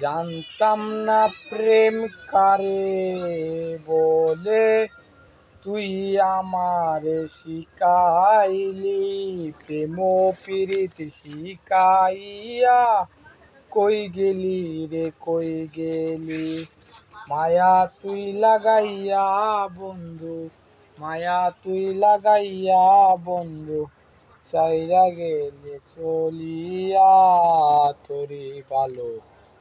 জানতাম না প্রেম কারে বলে। তুই আমারে শিকাইলি, প্রেম পীড়িত শিকাইয়া। কই গেলি রে, কই গেলি? মায়া তুই লাগাইয়া, বন্ধু। মায়া তুই লাগাইয়া, বন্ধু। চাইরা গেলে চলিয়া তোরি ভালো